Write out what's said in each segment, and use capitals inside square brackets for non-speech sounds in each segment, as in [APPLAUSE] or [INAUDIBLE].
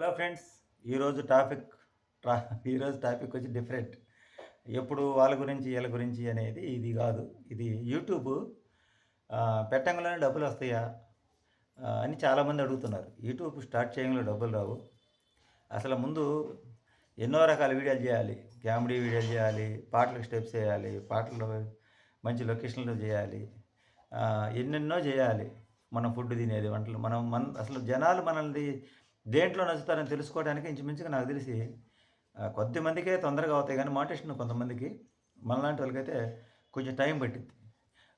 Hello friends ఈరోజు topic ట్రా ఈరోజు టాపిక్ వచ్చి డిఫరెంట్. ఎప్పుడు వాళ్ళ గురించి వీళ్ళ గురించి అనేది ఇది కాదు. ఇది యూట్యూబ్ పెట్టంగంలోనే పెట్టంగానే డబ్బులు వస్తాయా అని చాలామంది అడుగుతున్నారు. యూట్యూబ్ స్టార్ట్ చేయంలో డబ్బులు రావు. అసలు ముందు ఎన్నో రకాల వీడియోలు చేయాలి. కామెడీ వీడియోలు చేయాలి పాటలకు స్టెప్స్ చేయాలి పాటలు మంచి లొకేషన్లు చేయాలి ఎన్నెన్నో చేయాలి. మనం ఫుడ్ తినేది వంటలు మనం మన అసలు జనాలు మనల్ని దేంట్లో నచ్చుతారని తెలుసుకోవడానికి ఇంచుమించుగా నాకు తెలిసి కొద్ది మందికే తొందరగా అవుతాయి కానీ మోటివేషన్ కొంతమందికి మనలాంటి వాళ్ళకైతే కొంచెం టైం పట్టింది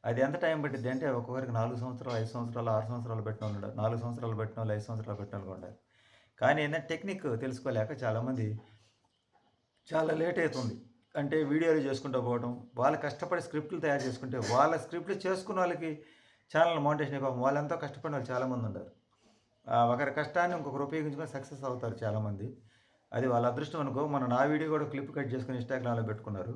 అది ఎంత టైం పట్టింది అంటే ఒక్కొక్కరికి నాలుగు సంవత్సరాలు ఐదు సంవత్సరాలు ఆరు సంవత్సరాలు పెట్టిన వాళ్ళు నాలుగు సంవత్సరాలు పెట్టిన వాళ్ళు ఐదు సంవత్సరాలు పెట్టిన వాళ్ళు కూడా కానీ ఏంటంటే టెక్నిక్ తెలుసుకోలేక చాలామంది చాలా లేట్ అవుతుంది. అంటే వీడియోలు చేసుకుంటూ పోవడం వాళ్ళు కష్టపడి స్క్రిప్ట్లు తయారు చేసుకుంటే వాళ్ళ స్క్రిప్ట్లు చేసుకున్న వాళ్ళకి ఛానల్ మౌంటేషన్ పాపం వాళ్ళు ఎంతో కష్టపడిన వాళ్ళు చాలామంది ఉన్నారు ఒకరి కష్టాన్ని ఇంకొకరు ఉపయోగించుకొని సక్సెస్ అవుతారు చాలామంది. అది వాళ్ళ అదృష్టం అనుకో. మన నా వీడియో కూడా క్లిప్ కట్ చేసుకుని ఇన్స్టాగ్రామ్లో పెట్టుకున్నారు.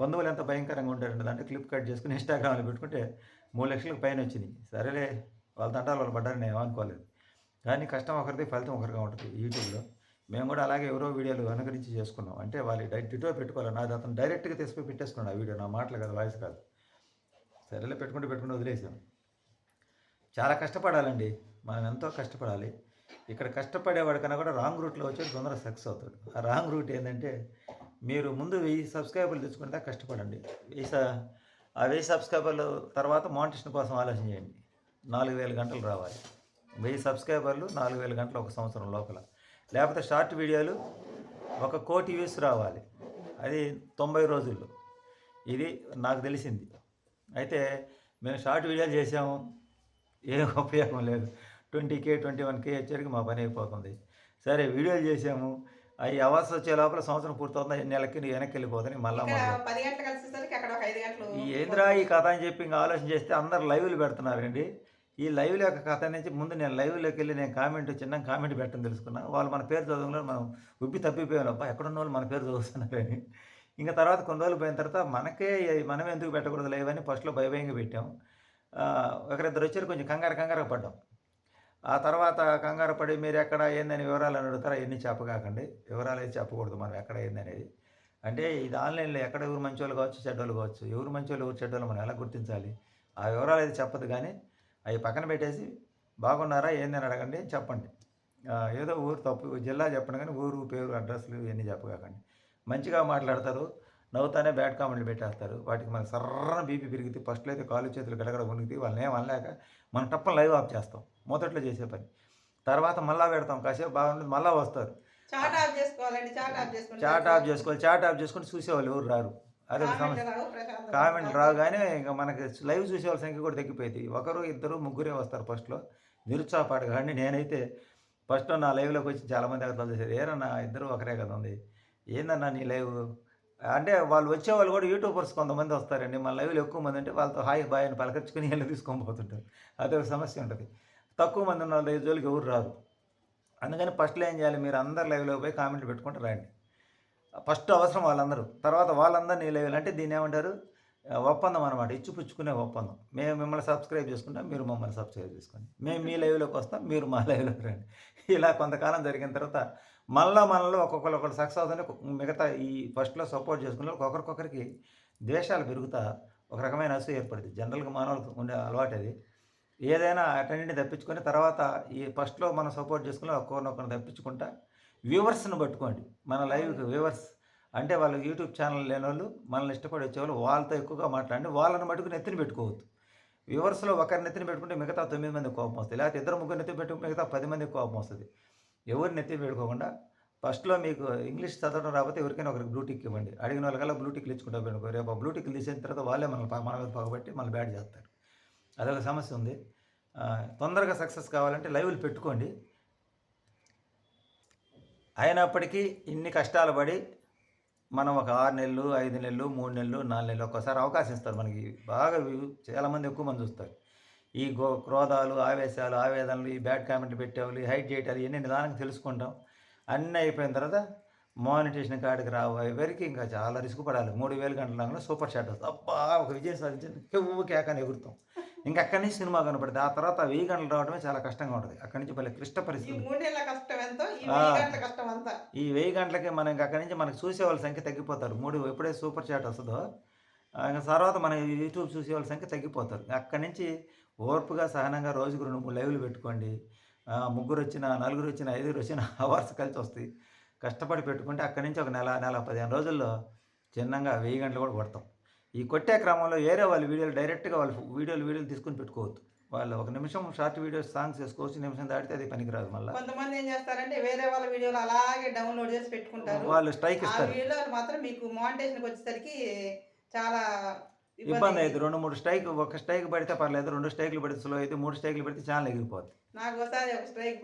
బంధువులు ఎంత భయంకరంగా ఉంటారంటే దాంట్లో క్లిప్ కట్ చేసుకుని ఇన్స్టాగ్రామ్లో పెట్టుకుంటే మూడు లక్షలకు పైన వచ్చింది. సరేలే వాళ్ళ తంటాలు వాళ్ళు పడ్డారు నేను అనుకోలేదు కానీ కష్టం ఒకరిది ఫలితం ఒకరిగా ఉంటుంది యూట్యూబ్లో. మేము కూడా అలాగే ఎవరో వీడియోలు అనుకరించి చేసుకున్నాం. అంటే వాళ్ళు డై డిటో పెట్టుకోవాలి? నాది అతను డైరెక్ట్గా తీసుకుని పెట్టేసుకున్నాడు ఆ వీడియో. నా మాటలు కాదు వాయిస్ కాదు. సరేలే పెట్టుకుంటే పెట్టుకుంటే వదిలేసాం. చాలా కష్టపడాలండి. మనం ఎంతో కష్టపడాలి. ఇక్కడ కష్టపడేవాడి కన్నా కూడా రాంగ్ రూట్లో వచ్చి తొందరగా సక్సెస్ అవుతాడు. ఆ రాంగ్ రూట్ ఏంటంటే మీరు ముందు వెయ్యి సబ్స్క్రైబర్లు తెచ్చుకుంటే కష్టపడండి. వెయ్యి స- ఆ వెయ్యి సబ్స్క్రైబర్లు తర్వాత మోనిటేషన్ కోసం ఆలోచన చేయండి. నాలుగు వేల గంటలు రావాలి. వెయ్యి సబ్స్క్రైబర్లు నాలుగు వేల గంటలు ఒక సంవత్సరం లోపల. లేకపోతే షార్ట్ వీడియోలు ఒక కోటి వ్యూస్ రావాలి. అది తొంభై రోజుల్లో. ఇది నాకు తెలిసింది. అయితే మేము షార్ట్ వీడియోలు చేసాము. ఏం ఉపయోగం లేదు. Twenty K twenty one K వచ్చేసరికి మా పని అయిపోతుంది. సరే వీడియోలు చేసాము అవి అవర్స్ వచ్చే లోపల సంవత్సరం పూర్తవుతుంది. ఎన్ని నెలలకి వెనక్కి వెళ్ళిపోతుంది. మళ్ళీ ఈ ఏంద్రా ఈ కథ అని చెప్పి ఇంకా ఆలోచన చేస్తే అందరు లైవ్లు పెడుతున్నారండి. ఈ లైవ్ల యొక్క కథ నుంచి ముందు నేను లైవ్లోకి వెళ్ళి నేను కామెంట్ చిన్న కామెంట్ పెట్టడం తెలుసుకున్నా. వాళ్ళు మన పేరు చదవడంలో మనం ఉబ్బి తప్పిపోయాను అబ్బా ఎక్కడున్న వాళ్ళు మన పేరు చదువుతున్నారని. ఇంకా తర్వాత కొన్ని రోజులు పోయిన తర్వాత మనకే మనం ఎందుకు పెట్టకూడదు లైవ్ అని ఫస్ట్లో భయభయంగా పెట్టాం. ఒకరిద్దరు వచ్చారు కొంచెం కంగారు కంగారు పడ్డాం. ఆ తర్వాత కంగారు పడి మీరు ఎక్కడ ఏందని వివరాలు అని అడుగుతారా? ఎన్ని చెప్పకాకండి వివరాలు అయితే చెప్పకూడదు మనం ఎక్కడ ఏందనేది. అంటే ఇది ఆన్లైన్లో ఎక్కడ ఎవరు మంచి వాళ్ళు కావచ్చు చెడ్డోళ్ళు కావచ్చు ఎవరు మంచి వాళ్ళు ఎవరు చెడ్డోళ్ళు మనం ఎలా గుర్తించాలి? ఆ వివరాలు అయితే చెప్పదు కానీ అవి పక్కన పెట్టేసి బాగున్నారా ఏందని అడగండి చెప్పండి. ఏదో ఊరు తప్పు జిల్లా చెప్పండి కానీ ఊరు పేరు అడ్రస్లు ఇవన్నీ చెప్పకాకండి మంచిగా మాట్లాడతారు నవ్వుతానే బ్యాడ్ కామెంట్లు పెట్టేస్తారు. వాటికి మనకి సర్రన బీపీ పెరిగితే ఫస్ట్లో అయితే కాలు చేతులు గడగడ ఉనికితే వాళ్ళని ఏం అనలేక మనం టప్పని లైవ్ ఆఫ్ చేస్తాం. మొదట్లో చేసే పని. తర్వాత మళ్ళా పెడతాం. కాసేపు బాగుంటుంది. మళ్ళా వస్తారు చాట్ ఆఫ్ చేసుకోవాలండి. చాట్ ఆఫ్ చేసుకుంటే చాట్ ఆఫ్ చేసుకోవాలి. చాట్ ఆఫ్ చేసుకుని చూసేవాళ్ళు ఎవరు రారు. అదే సమస్య. కామెంట్లు రావు, కామెంట్ రాగానే ఇంకా మనకి లైవ్ చూసే వాళ్ళ సంఖ్య కూడా తగ్గిపోయింది. ఒకరు ఇద్దరు ముగ్గురే వస్తారు ఫస్ట్లో నిరుత్సాహపాటు కానీ నేనైతే ఫస్ట్ నా లైవ్లోకి వచ్చి చాలామంది అక్కడ చేశారు. ఏరన్నా ఇద్దరు ఒకరే కదా ఉంది. ఏందన్నా నీ లైవ్? అంటే వాళ్ళు వచ్చే వాళ్ళు కూడా యూట్యూబర్స్ కొంతమంది వస్తారండి. మన లైవ్లో ఎక్కువ మంది అంటే వాళ్ళతో హాయ్ బాయ్ అని పలకరించుకుని వెళ్ళి తీసుకొని పోతుంటారు. అదే ఒక సమస్య ఉంటుంది. తక్కువ మంది ఉన్న వాళ్ళ జోలికి ఎవరు రారు. అందుకని ఫస్ట్లో ఏం చేయాలి? మీరు అందరు లైవ్లో పోయి కామెంట్లు పెట్టుకుంటూ రండి. ఫస్ట్ అవసరం వాళ్ళందరూ. తర్వాత వాళ్ళందరినీ లైవ్లు అంటే దీన్ని ఏమంటారు? ఒప్పందం అనమాట ఇచ్చిపుచ్చుకునే ఒప్పందం. మేము మిమ్మల్ని సబ్స్క్రైబ్ చేసుకుంటాం మీరు మమ్మల్ని సబ్స్క్రైబ్ చేసుకోండి. మేము మీ లైవ్లోకి వస్తాం మీరు మా లైవ్లోకి రండి. ఇలా కొంతకాలం జరిగిన తర్వాత మళ్ళా మనలో ఒక్కొక్కరు ఒకరు సక్సెస్ అవుతుంటే మిగతా ఈ ఫస్ట్లో సపోర్ట్ చేసుకున్న ఒకరికొకరికి ద్వేషాలు పెరుగుతా ఒక రకమైన అసూ ఏర్పడుతుంది జనరల్గా మానవులకు ఉండే అలవాటు అది. ఏదైనా అటన్నింటిని తప్పించుకొని తర్వాత ఈ ఫస్ట్లో మనం సపోర్ట్ చేసుకుని ఒక్కొక్కరినొకరిని తప్పించుకుంటా వ్యూవర్స్ని పట్టుకోండి. మన లైవ్కి వ్యూవర్స్ అంటే వాళ్ళు యూట్యూబ్ ఛానల్ లేని వాళ్ళు మనల్ని ఇష్టపడి వచ్చేవాళ్ళు వాళ్ళతో ఎక్కువగా మాట్లాడి వాళ్ళని మటుకు నెత్తిన పెట్టుకోవద్దు. వ్యూవర్స్లో ఒకరిని నెత్తిని పెట్టుకుంటే మిగతా తొమ్మిది మంది కోపం వస్తుంది. లేకపోతే ఇద్దరు ముగ్గురు నెత్తి పెట్టుకుంటే మిగతా పది మంది కోపం వస్తుంది. ఎవరిని నెత్తి పెట్టుకోకుండా ఫస్ట్లో మీకు ఇంగ్లీష్ చదవడం రాకపోతే ఎవరికైనా ఒకరికి బ్లూటిక్ ఇవ్వండి. అడిగిన వాళ్ళకల్లా బ్లూటిక్లు ఇచ్చుకుంటా పెట్టుకో. రేపు ఆ బ్లూటిక్లు తీసిన తర్వాత వాళ్ళే మనల్ని మన మీద పగబట్టి మళ్ళీ బ్యాడ్ చేస్తారు. అదొక సమస్య ఉంది. తొందరగా సక్సెస్ కావాలంటే లైవ్లు పెట్టుకోండి. అయినప్పటికీ ఇన్ని కష్టాలు పడి మనం ఒక ఆరు నెలలు ఐదు నెలలు మూడు నెలలు నాలుగు నెలలు ఒక్కసారి అవకాశం ఇస్తారు మనకి. బాగా వ్యూ- చాలామంది ఎక్కువ మంది చూస్తారు. ఈ గో క్రోధాలు ఆవేశాలు ఆవేదనలు ఈ బ్యాడ్ కామెంట్ పెట్టేవాళ్ళు ఈ హైట్ చేయటాలు ఇవన్నీ నిదానంగా తెలుసుకుంటాం. అన్నీ అయిపోయిన తర్వాత మానిటేషన్ కాడికి రావు ఇంకా చాలా రిస్క్ పడాలి. మూడు వేలు గంటల సూపర్ షాట్ వస్తుంది. అబ్బా ఒక విజయం సాధించింది కెవ్వు ఎగురుతాం. ఇంకా అక్కడి నుంచి సినిమా కనపడుతుంది ఆ తర్వాత వెయ్యి గంటలు రావడమే చాలా కష్టంగా ఉంటుంది. అక్కడి నుంచి భలే క్లిష్ట పరిస్థితి ఈ. వెయ్యి గంటలకి మనం ఇంకా అక్కడి నుంచి మనకు చూసే వాళ్ళ సంఖ్య తగ్గిపోతారు. మూడు ఎప్పుడైతే సూపర్ చాట్ వస్తుందో ఇంకా తర్వాత మన యూట్యూబ్ చూసే వాళ్ళ సంఖ్య తగ్గిపోతారు. అక్కడి నుంచి ఓర్పుగా సహనంగా రోజుకు రెండు మూడు లైవ్లు పెట్టుకోండి. ముగ్గురు వచ్చిన నలుగురు వచ్చిన ఐదుగురు వచ్చిన [LAUGHS] అవర్స్ కలిసి వస్తాయి. కష్టపడి పెట్టుకుంటే అక్కడి నుంచి ఒక నెల నెల పదిహేను రోజుల్లో చిన్నగా వెయ్యి గంటలు కూడా కొడతాం. ఈ కొట్టే క్రమంలో ఏరే వాళ్ళ వీడియోలు డైరెక్ట్గా వాళ్ళ వీడియోలు వీడియోలు తీసుకుని పెట్టుకోవద్దు. వాళ్ళు ఒక నిమిషం షార్ట్ వీడియోస్ సాంగ్స్ వేసుకోవచ్చు నిమిషం దాటితే అది పనికిరాదు మళ్ళీ. కొంతమంది ఏం చేస్తారంటే వేరే వాళ్ళ వీడియోలు అలాగే డౌన్లోడ్ చేసి పెట్టుకుంటారు. వాళ్ళు స్ట్రైక్ ఇస్తారు. వీడియోలు మాత్రం మీకు మానిటేషన్కి వచ్చేసరికి చాలా ఇబ్బంది అయితే రెండు మూడు స్ట్రైక్ ఒక స్ట్రైక్ పడితే పర్లేదు రెండు స్ట్రైక్లు పడితే స్లో అయితే మూడు స్ట్రైక్లు పడితే ఛానల్ ఎగిరిపోద్ది. నాకు ఒకసారి ఒక స్ట్రైక్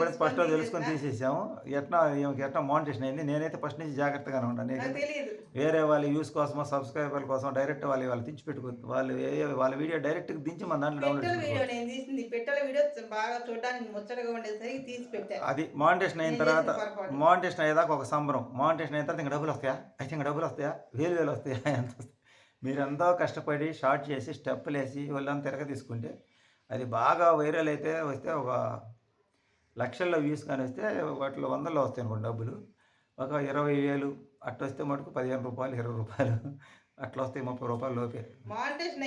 పడితే ఫస్ట్ తెలుసుకొని. తీసేసాము. ఎట్లా ఎట్లా మౌంటేషన్ అయింది. నేనైతే ఫస్ట్ నుంచి జాగ్రత్తగానే ఉంటాను. వేరే వాళ్ళ యూస్ కోసమో సబ్స్క్రైబర్ల కోసం డైరెక్ట్ వాళ్ళు వాళ్ళు దించి పెట్టుకోవద్దు వాళ్ళు వాళ్ళ వీడియో డైరెక్ట్గా దించి మన దాంట్లో డౌన్లోడ్ అది మానిటేషన్ అయిన తర్వాత. మానిటేషన్ అయ్యేదాకా ఒక సంబరం. మానిటేషన్ అయిన తర్వాత ఇంకా డబ్బులు వస్తాయా? అయితే ఇంకా డబ్బులు వస్తాయా? వేలు వేలు వస్తాయా? [LAUGHS] ఎంత వస్తాయి మీరు ఎంతో కష్టపడి షార్ట్ చేసి స్టెప్పులు వేసి వాళ్ళని తిరగ తీసుకుంటే అది బాగా వైరల్ అయితే వస్తే ఒక లక్షల్లో వ్యూస్ కానీ వస్తే వాటిలో వందల్లో వస్తాయి అనుకోండి డబ్బులు. ఒక ఇరవై వేలు అట్లా వస్తే మటుకు పదిహేను రూపాయలు ఇరవై రూపాయలు అట్లా వస్తాయి ముప్పై రూపాయలు లోపే. మానిటేషన్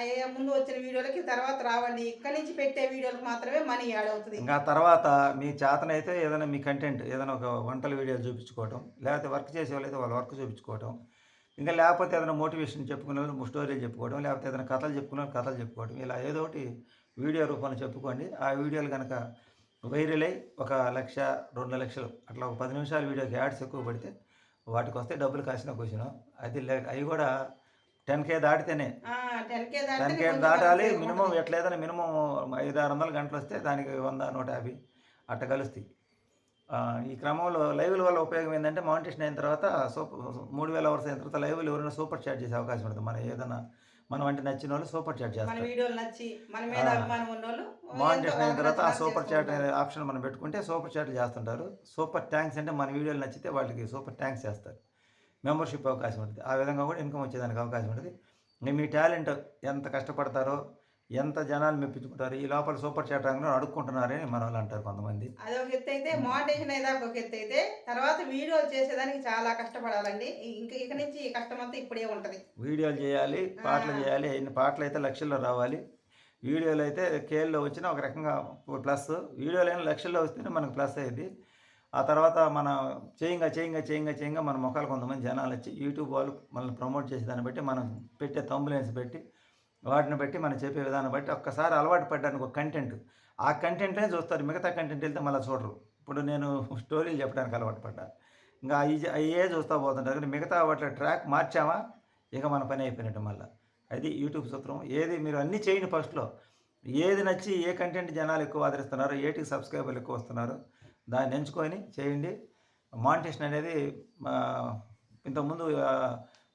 అయ్యే ముందు వచ్చిన వీడియోలకి తర్వాత రావండి. ఇక్కడ నుంచి పెట్టే వీడియోలకు మాత్రమే మనీ యాడ్ అవుతుంది. ఇంకా తర్వాత మీ చేతనైతే ఏదైనా మీ కంటెంట్ ఏదైనా ఒక వంటల వీడియో చూపించుకోవటం లేకపోతే వర్క్ చేసే వాళ్ళైతే వాళ్ళ వర్క్ చూపించుకోవటం ఇంకా లేకపోతే ఏదైనా మోటివేషన్ చెప్పుకునే వాళ్ళు స్టోరీలు చెప్పుకోవడం లేకపోతే ఏదైనా కథలు చెప్పుకునే కథలు చెప్పుకోవడం. ఇలా ఏదో ఒకటి వీడియో రూపంలో చెప్పుకోండి. ఆ వీడియోలు కనుక వైరల్ అయ్యి ఒక లక్ష రెండు లక్షలు అట్లా ఒక పది నిమిషాల వీడియోకి యాడ్స్ ఎక్కువ పడితే వాటికి వస్తే డబ్బులు కాసిన క్వశ్చన్. అది అవి కూడా టెన్ కే దాటితేనే. టెన్ కే దాటాలి. మినిమం ఎట్లేదని మినిమం ఐదు ఆరు వందల గంటలు వస్తే దానికి వంద నూట యాభై అట్ట కలుస్తాయి. ఈ క్రమంలో లైవ్ల వల్ల ఉపయోగం ఏంటంటే మౌంటేషన్ అయిన తర్వాత సూపర్ మూడు వేల అవర్స్ అయిన తర్వాత లైవ్లు ఎవరైనా సూపర్ చాట్ చేసే అవకాశం ఉంటుంది. మన ఏదైనా మనం అంటే నచ్చిన వాళ్ళు సూపర్ చాట్ చేస్తారు. మౌంటేషన్ అయిన తర్వాత ఆ సూపర్ చాట్. అనే ఆప్షన్ మనం పెట్టుకుంటే సూపర్ చాట్ చేస్తుంటారు. సూపర్ ట్యాంక్స్ అంటే మన వీడియోలు నచ్చితే వాళ్ళకి సూపర్ ట్యాంక్స్ చేస్తారు. మెంబర్షిప్ అవకాశం ఉంటుంది. ఆ విధంగా కూడా ఇన్కమ్ వచ్చేదానికి అవకాశం ఉంటుంది. మీ టాలెంట్ ఎంత కష్టపడతారో ఎంత జనాలు మెప్పించుకుంటారు? ఈ లోపల సూపర్ చాట్ రంగంలో అడుక్కుంటున్నారని మన వాళ్ళు అంటారు కొంతమంది. అది ఒక ఎత్తు అయితే మానిటేషన్ అయ్యేదాకా ఒక ఎత్తు అయితే తర్వాత వీడియోలు చేసేదానికి చాలా కష్టపడాలండి. ఇంకా ఇక నుంచి ఈ కష్టం అంతా ఇప్పుడే ఉంటది. వీడియోలు చేయాలి పాటలు. చేయాలి అయిన పాటలు అయితే లక్షల్లో రావాలి వీడియోలు అయితే కేల్లో వచ్చినా ఒక రకంగా ప్లస్. వీడియోలు అయినా లక్షల్లో వస్తేనే మనకు ప్లస్ అయ్యింది. ఆ తర్వాత మన చేయంగా చేయంగా చేయంగా చేయంగా మన ముఖాలు కొంతమంది జనాలు వచ్చి యూట్యూబ్ వాళ్ళు మనల్ని ప్రమోట్ చేసే దాన్ని బట్టి మనం పెట్టే తంబులెన్స్ పెట్టి వాటిని బట్టి మనం చెప్పే విధానం బట్టి ఒక్కసారి అలవాటు పడ్డానికి ఒక కంటెంట్ ఆ కంటెంట్నే చూస్తారు మిగతా కంటెంట్ వెళ్తే మళ్ళీ చూడరు. ఇప్పుడు నేను స్టోరీలు చెప్పడానికి అలవాటు పడ్డా. ఇంకా అవి అయ్యే చూస్తూ పోతుంటారు. కానీ మిగతా వాటి ట్రాక్ మార్చామా? ఇక మన పని అయిపోయినట్టు మళ్ళీ. అది యూట్యూబ్ సూత్రం. ఏది మీరు అన్నీ చేయండి ఫస్ట్లో ఏది నచ్చి ఏ కంటెంట్ జనాలు ఎక్కువ ఆదరిస్తున్నారు ఏటికి సబ్స్క్రైబర్లు ఎక్కువ వస్తున్నారో దాన్ని ఎంచుకొని చేయండి. మానిటేషన్ అనేది ఇంతకుముందు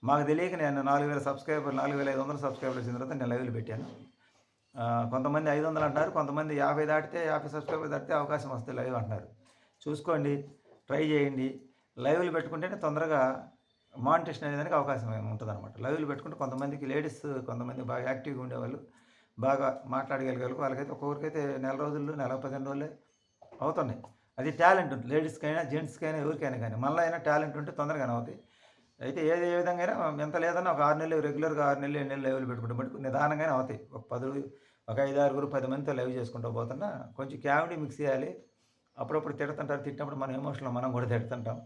మాకు తెలియక నేను నాలుగు వేల సబ్స్క్రైబర్ నాలుగు వేల ఐదు వందల సబ్స్క్రైబర్లు వచ్చిన తర్వాత నేను లైవ్లు పెట్టాను. కొంతమంది ఐదు వందలు అంటున్నారు కొంతమంది యాభై దాటితే యాభై సబ్స్క్రైబర్ దాటితే అవకాశం వస్తే లైవ్ అంటున్నారు. చూసుకోండి ట్రై చేయండి. లైవ్లు పెట్టుకుంటేనే తొందరగా మానిటేషన్ అనేదానికి అవకాశం ఉంటుంది అనమాట లైవ్లు పెట్టుకుంటే కొంతమందికి లేడీస్ కొంతమంది బాగా యాక్టివ్గా ఉండేవాళ్ళు బాగా మాట్లాడగలిగారు వాళ్ళకైతే ఒక్కొక్కరికైతే నెల రోజులు నెల పదిహేను రోజులే అవుతున్నాయి. అది టాలెంట్ ఉంటుంది. లేడీస్కైనా జెంట్స్కైనా ఎవరికైనా కానీ మళ్ళీ అయినా టాలెంట్ ఉంటే తొందరగానే అవుతాయి. అయితే ఏది ఏ విధంగా అయినా ఎంత లేదన్నా ఒక ఆరు నెలలు రెగ్యులర్గా ఆరు నెలలు ఏడు నెలలు లైవ్లు పెట్టుకుంటాం బట్టి నిదానంగానే అవుతాయి. ఒక పది ఒక ఐదు ఆరుగురు పది మందితో లైవ్ చేసుకుంటూ పోతున్నా కొంచెం క్యావిటీ మిక్స్ చేయాలి. అప్పుడప్పుడు తిడుతుంటారు తిట్టినప్పుడు మనం ఎమోషనల్ మనం కూడా తిడుతుంటాం.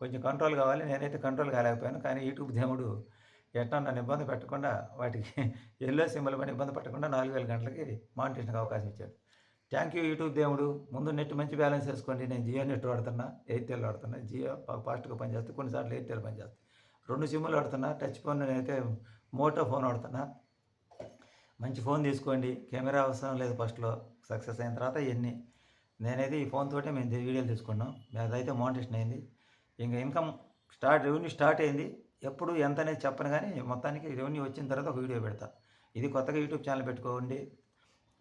కొంచెం కంట్రోల్ కావాలి. నేనైతే కంట్రోల్ కాలేకపోయాను. కానీ యూట్యూబ్ దేవుడు ఎట్లా నన్ను ఇబ్బంది పెట్టకుండా వాటికి ఎల్లో సింబల్ పని ఇబ్బంది పెట్టకుండా నాలుగు వేల గంటలకి మానిటేషన్కి అవకాశం ఇచ్చాడు. థ్యాంక్ యూ యూట్యూబ్ దేవుడు. ముందు నెట్ మంచి బ్యాలెన్స్ వేసుకోండి. నేను జియో నెట్ వాడుతున్నా ఎయిర్టెల్ వాడుతున్నా. జియో ఫాస్ట్గా పనిచేస్తే కొన్నిసార్లు ఎయిర్టెల్ పనిచేస్తాను రెండు సిమ్లు ఆడుతున్నా టచ్ ఫోన్ నేనైతే మోటో ఫోన్ ఆడుతున్నా మంచి ఫోన్ తీసుకోండి. కెమెరా అవసరం లేదు ఫస్ట్లో సక్సెస్ అయిన తర్వాత ఇవన్నీ నేనైతే ఈ ఫోన్ తోటే మేము వీడియోలు తీసుకున్నాం. అదైతే మోనిటేషన్ అయింది. ఇంకా ఇన్కమ్ స్టార్ట్ రెవెన్యూ స్టార్ట్ అయింది. ఎప్పుడు ఎంత అనేది చెప్పను కానీ మొత్తానికి రెవెన్యూ వచ్చిన తర్వాత ఒక వీడియో పెడతా. ఇది కొత్తగా యూట్యూబ్ ఛానల్ పెట్టుకోండి.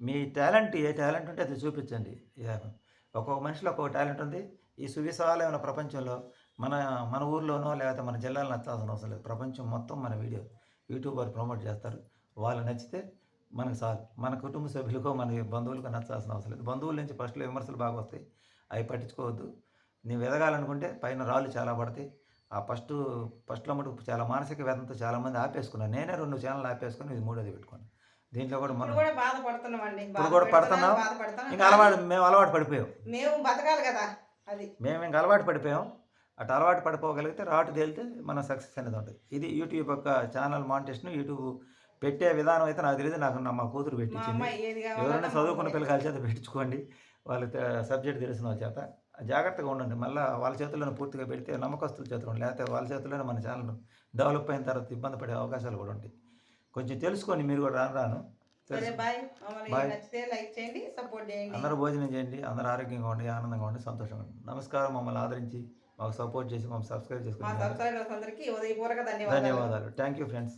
మీ టాలెంట్ ఏ టాలెంట్ ఉంటే అది చూపించండి. ఒక్కొక్క మనిషిలో ఒక్కొక్క టాలెంట్ ఉంది. ఈ సువిశాలమైన ప్రపంచంలో మన మన ఊర్లోనో లేకపోతే మన జిల్లాలో నచ్చాల్సిన అవసరం లేదు. ప్రపంచం మొత్తం మన వీడియో యూట్యూబ్ వారు ప్రమోట్ చేస్తారు. వాళ్ళు నచ్చితే మనకు చాలు. మన కుటుంబ సభ్యులకో మన బంధువులకో నచ్చాల్సిన అవసరం లేదు. బంధువుల నుంచి ఫస్ట్లో విమర్శలు బాగా వస్తాయి. అవి పట్టించుకోవద్దు. నీవు ఎదగాలనుకుంటే పైన రాళ్ళు చాలా పడతాయి. ఆ ఫస్ట్ ఫస్ట్లో మటుకు చాలా మానసిక వేదనతో చాలామంది ఆపేసుకున్నారు. నేనే రెండు ఛానల్ ఆపేసుకుని ఇది మూడోది పెట్టుకున్నాను. దీంట్లో కూడా మనం కూడా బాధపడుతున్నామండి. ఇప్పుడు కూడా పడుతున్నాం. ఇంకా అలవాటు మేము అలవాటు పడిపోయాం. మేము బతకాలి కదా అది. మేము ఇంకా అలవాటు పడిపోయాం. అటు అలవాటు పడిపోగలిగితే రాటు తేలితే మన సక్సెస్ అనేది ఉంటుంది. ఇది యూట్యూబ్ యొక్క ఛానల్ మానిటేషన్ యూట్యూబ్ పెట్టే విధానం అయితే నాకు తెలియదు. నాకు మా కూతురు పెట్టించింది. ఎవరైనా చదువుకున్న పిల్లకాయల చేత పెట్టించుకోండి వాళ్ళ సబ్జెక్ట్ తెలిసిన వాళ్ళ చేత. జాగ్రత్తగా ఉండండి. మళ్ళీ వాళ్ళ చేతుల్లోనే పూర్తిగా పెడితే నమ్మకస్తుల చేతులు లేకపోతే వాళ్ళ చేతుల్లోనే మన ఛానల్ డెవలప్ అయిన తర్వాత ఇబ్బంది పడే అవకాశాలు కూడా ఉంటాయి. కొంచెం తెలుసుకోండి మీరు కూడా రాను రాను. అందరూ భోజనం చేయండి. అందరూ ఆరోగ్యంగా ఉండి ఆనందంగా ఉండి సంతోషంగా ఉండి నమస్కారం. మమ్మల్ని ఆదరించి మాకు సపోర్ట్ చేసి మమ్మల్ని సబ్స్క్రైబ్ మా చేసుకోండి సబ్స్క్రైబర్స్ అందరికీ ఉదయపూర్వక ధన్యవాదాలు. ధన్యవాదాలు. Thank you friends.